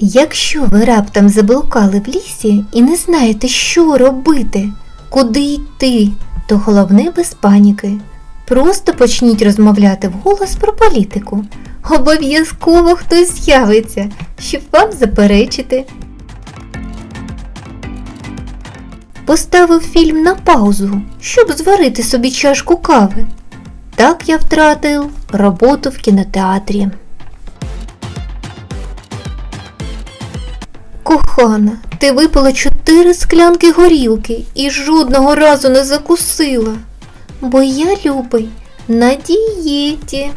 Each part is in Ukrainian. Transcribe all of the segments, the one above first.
Якщо ви раптом заблукали в лісі і не знаєте, що робити, куди йти, то головне без паніки. Просто почніть розмовляти вголос про політику. Обов'язково хтось з'явиться, щоб вам заперечити. Поставив фільм на паузу, щоб зварити собі чашку кави. Так я втратив роботу в кінотеатрі. Кохана, ти випила чотири склянки горілки і жодного разу не закусила. Бо я любий на дієті.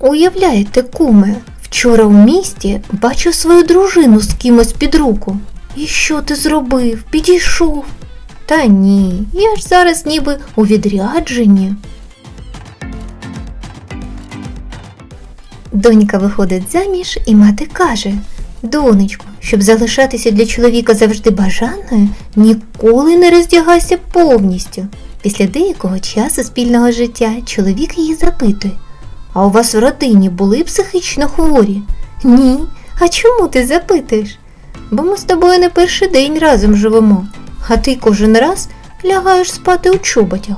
Уявляєте, куме, вчора в місті бачив свою дружину з кимось під руку. І що ти зробив? Підійшов? Та ні, я ж зараз ніби у відрядженні. Донька виходить заміж, і мати каже: Донечко, щоб залишатися для чоловіка завжди бажаною, ніколи не роздягайся повністю. Після деякого часу спільного життя чоловік її запитує: А у вас в родині були психічно хворі? Ні. А чому ти запитуєш? Бо ми з тобою не перший день разом живемо, а ти кожен раз лягаєш спати у чоботях.